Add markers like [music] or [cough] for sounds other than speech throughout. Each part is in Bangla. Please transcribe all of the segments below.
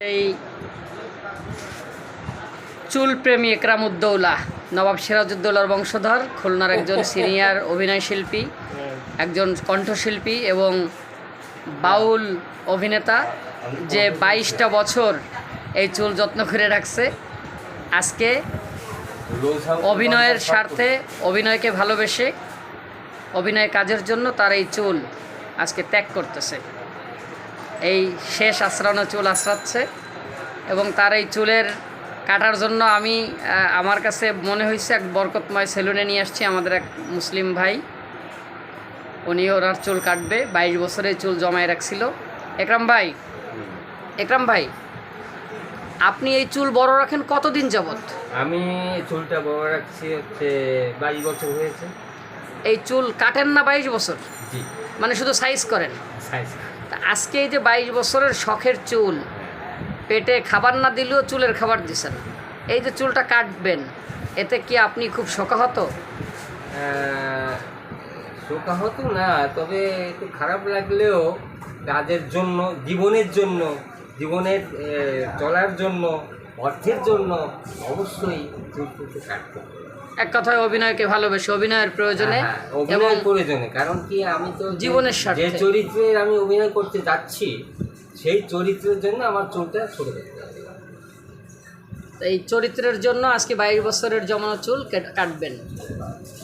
এই চুল প্রেমী একরামুদ্দৌলা নবাব সিরাজউদ্দৌলার বংশধর খুলনার একজন [laughs] সিনিয়র অভিনয় শিল্পী একজন কণ্ঠশিল্পী এবং বাউল অভিনেতা যে বাইশটা বছর এই চুল যত্ন করে রাখছে। আজকে অভিনয়ের স্বার্থে অভিনয়কে ভালোবেসে অভিনয় কাজের জন্য তার এই চুল আজকে ত্যাগ করতেছে। এই শেষ আশ্রানো চুল আশ্রাচ্ছে এবং তার এই চুলের কাটার জন্য আমি আমার কাছে মনে হয়েছে এক বরকতময় সেলুনে নিয়ে আসছি আমাদের এক মুসলিম ভাই। উনি ওনার চুল কাটবে বাইশ বছরের চুল জমায় রাখছিল। একরাম ভাই একরাম ভাই আপনি এই চুল বড় রাখেন কতদিন যাবত আমি চুলটা বড় রাখছি হচ্ছে বাইশ বছর হয়েছে। এই চুল কাটেন না বাইশ বছর? জি। মানে শুধু সাইজ করেন? সাইজ আজকে এই যে বাইশ বছরের শখের চুল, পেটে খাবার না দিলেও চুলের খাবার দিছেন এই যে চুলটা কাটবেন, এতে কি আপনি খুব শোকাহত? শোকা হতো না, তবে একটু খারাপ লাগলেও কাজের জন্য, জীবনের জন্য, জীবনের চলার জন্য অর্থের জন্য অবশ্যই কাটতে এক কথায় অভিনয়কে ভালোবেসে অভিনয়ের প্রয়োজনে হ্যাঁ, হ্যাঁ, এবং প্রয়োজনে কারণ কি আমি তো যে- জীবনের যে স্বার্থে। চরিত্রের আমি অভিনয় করতে যাচ্ছি সেই চরিত্রের জন্য আমার চুলটা ছোট করতে হবে। এই চরিত্রের জন্য আজকে বাইশ বছরের জমানো চুল কাটবেন।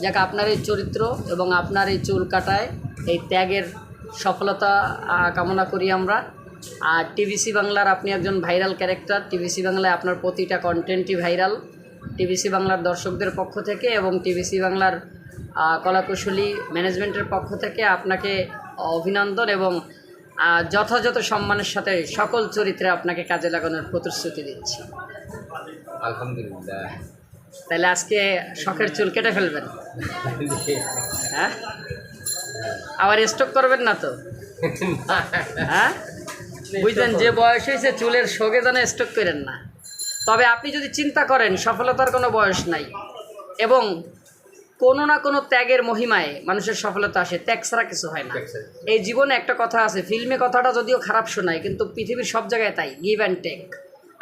যাক আপনার এই চরিত্র এবং আপনার এই চুল কাটায় এই ত্যাগের সফলতা কামনা করি আমরা। আর টিভিসি বাংলার আপনি একজন ভাইরাল ক্যারেক্টার। টিভিসি বাংলায় আপনার প্রতিটা কন্টেন্টই ভাইরাল। টিভিসি বাংলার দর্শকদের পক্ষ থেকে এবং টিভিসি বাংলার কলাকুশলী ম্যানেজমেন্টের পক্ষ থেকে আপনাকে অভিনন্দন এবং যথাযথ সম্মানের সাথে সকল চরিত্রে আপনাকে কাজে লাগানোর প্রতিশ্রুতি দিচ্ছি। আলহামদুলিল্লাহ। তাহলে আজকে শখের চুল কেটে ফেলবেন। [laughs] হ্যাঁ? আবার স্টক করবেন না তো? [laughs] হ্যাঁ? বুঝলেন যে বয়স হয়েছে চুলের শোকে যেন স্টক করেন না। তবে আপনি যদি চিন্তা করেন সফলতার কোনো বয়স নাই। এবং কোনো না কোনো ত্যাগের মহিমায় মানুষের সফলতা আসে ত্যাগ ছাড়া কিছু হয় না। এই জীবনে একটা কথা আছে ফিল্মে কথাটা যদিও খারাপ শোনায় কিন্তু পৃথিবীর সব জায়গায় তাই গিভ অ্যান্ড টেক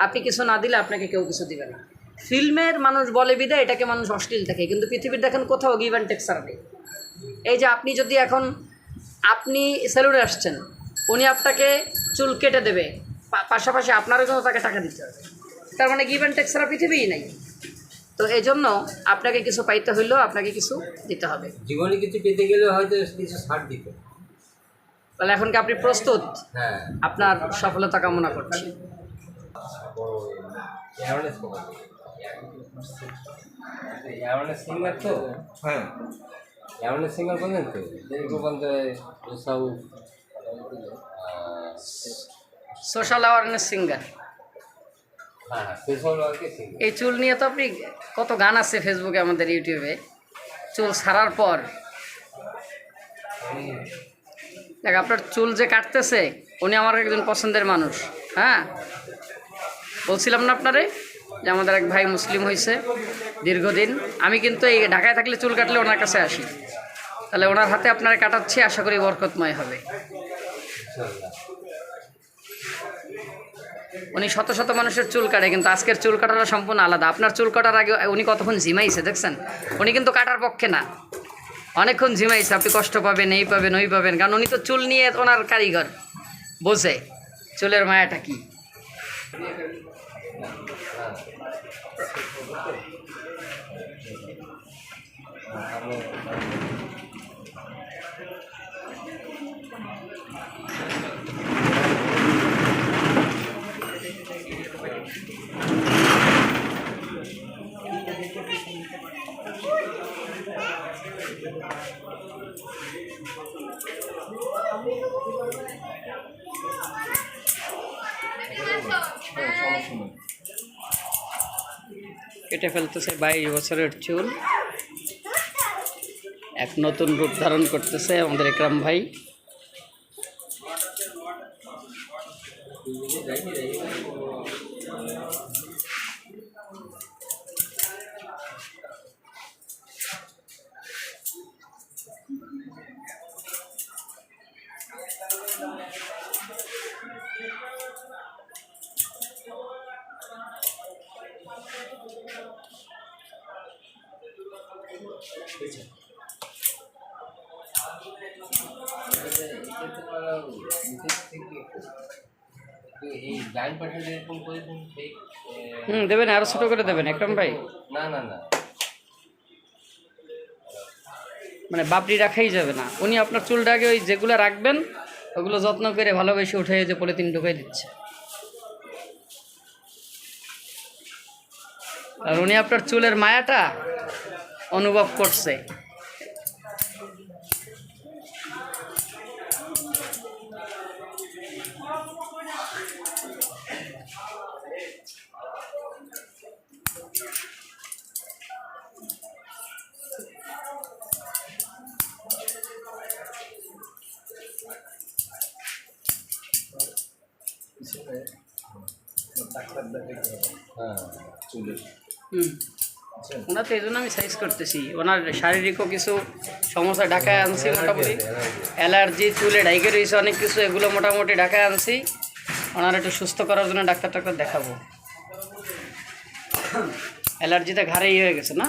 আপনি কিছু না দিলে আপনাকে কেউ কিছু দিবে না। ফিল্মের মানুষ বলে বিদায় এটাকে মানুষ অশ্লীল থাকে কিন্তু পৃথিবীর দেখেন কোথাও গিভ অ্যান্ড টেক ছাড়া নেই। এই যে আপনি যদি এখন আপনি সেলুনে আসছেন উনি আপনাকে চুল কেটে দেবে। পাশাপাশি আপনারও জন্য তাকে টাকা দিতে হবে। তার মানে গিভ অ্যান্ড টেক ছাড়া পৃথিবীই নাই। তো এই জন্য আপনাকে কিছু পাইতে হইলেও আপনাকে কিছু দিতে হবে। জীবনে কিছু পেতে গেলে হয়তো কিছু ছাড় দিত। তাহলে এখন কি আপনি প্রস্তুত? হ্যাঁ। আপনার সফলতা কামনা করছি। অ্যাওয়ারনেস প্রোগ্রাম অ্যাওয়ারনেস সিঙ্গার তো? হ্যাঁ। সিঙ্গার বলেন তো? সোশ্যাল অ্যাওয়ারনেস সিঙ্গার এই চুল নিয়ে তো আপনি কত গান আছে ফেসবুকে আমাদের ইউটিউবে চুল ছাড়ার পর। দেখ আপনার চুল যে কাটতেছে উনি আমার একজন পছন্দের মানুষ হ্যাঁ? বলছিলাম না আপনারে যে আমাদের এক ভাই মুসলিম হয়েছে দীর্ঘদিন। আমি কিন্তু এই ঢাকায় থাকলে চুল কাটলে ওনার কাছে আসি। তাহলে ওনার হাতে আপনারা কাটাচ্ছি আশা করি বরকতময় হবে। উনি শত শত মানুষের চুল কাটে, কিন্তু আজকের চুল কাটাটা সম্পূর্ণ আলাদা। আপনার চুল কাটার আগে উনি কতক্ষণ ঝিমাইছে, দেখছেন? উনি কিন্তু কাটার পক্ষে না। অনেকক্ষণ ঝিমাইছে, আপনি কষ্ট পাবেন, এই পাবেন, ওই পাবেন, কারণ উনি তো চুল নিয়ে ওনার কারিগর। বোঝে, চুলের মায়াটা কি? কেটে ফেলতেছে বাইশ বছরের চুল। এক নতুন রূপ ধারণ করতেছে আমাদের একরাম ভাই। হুম দেবেন আরও ছোটো করে দেবেন একরম ভাই। না না না। মানে বাপড়ি রাখাই যাবে না। উনি আপনার চুলটা আগে ওই যেগুলো রাখবেন ওগুলো যত্ন করে ভালোবেসে উঠে যে পলিথিন ঢুকাই দিচ্ছে। আর উনি আপনার চুলের মায়াটা অনুভব করছে। ওনার তো এই জন্য আমি সাইজ করতেছি। ওনার শারীরিকও কিছু সমস্যা ঢাকায় আনছি মোটামুটি। অ্যালার্জি চুলে ডাইকে রয়েছে অনেক কিছু এগুলো মোটামুটি ঢাকায় আনছি। ওনার একটু সুস্থ করার জন্য ডাক্তার টাক্তার দেখাবো। অ্যালার্জিটা ঘাড়েই হয়ে গেছে না?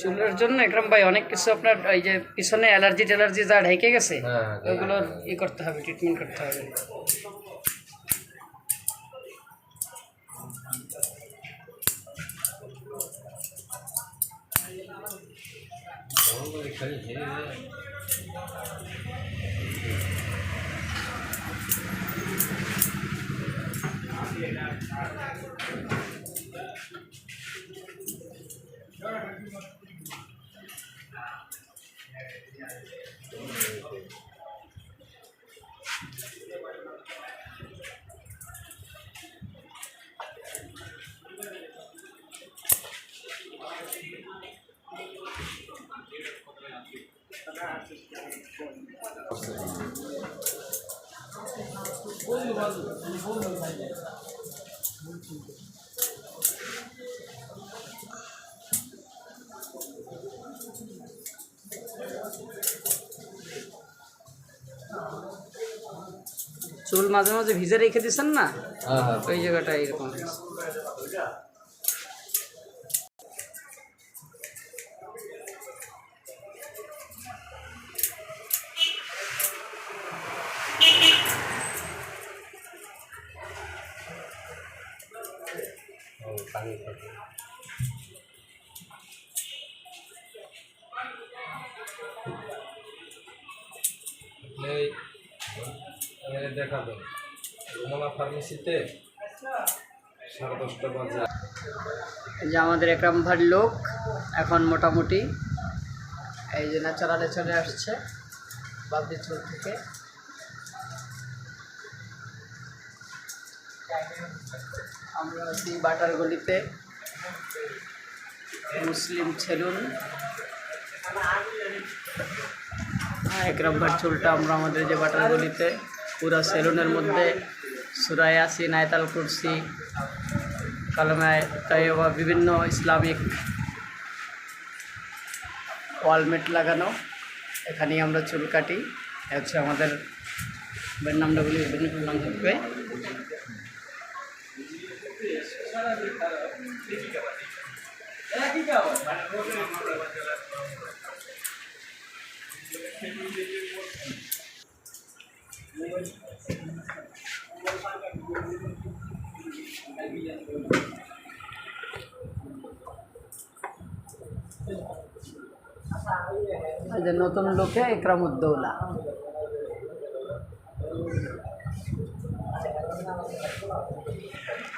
চুলের জন্য একরম ভাই অনেক কিছু আপনার ওই যে পিছনে অ্যালার্জি ট্যালার্জি যা ঢেকে গেছে হ্যাঁ ওগুলোর ই করতে হবে ট্রিটমেন্ট করতে হবে। 赶紧停 চুল মাঝে মাঝে ভিজে রেখে দিচ্ছেন না? হ্যাঁ হ্যাঁ। ওই জায়গাটা এরকম এই রুমালা ফার্মেসিতে সাড়ে দশটা যে আমাদের একরাম লোক, এখন মোটামুটি এই যে ন্যাচারালে চলে আসছে বাবরি চুল থেকে। আমরা আছি বাটার গলিতে মুসলিম ছেলুন হ্যাঁ, একরাম ভার চুলটা আমরা আমাদের যে বাটার গলিতে পুরা সেলুনের মধ্যে সুরায় আসিন আয়তাল কুরসি কালামায় তাইবা বিভিন্ন ইসলামিক ওয়ালমেট লাগানো। এখানেই আমরা চুল কাটি। হচ্ছে আমাদের বের নামটা বলি বিভিন্ন নাম থাকবে আচ্ছা, নতুন লোকে একরামুদ্দৌলা Thank you.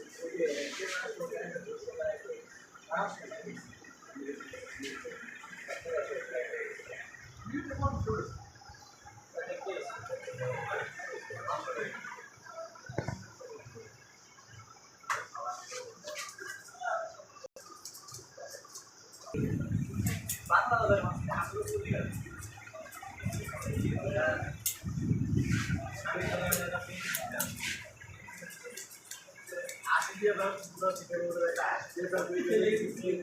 আসলে আমরা পুরো ভিডিওটা আসলে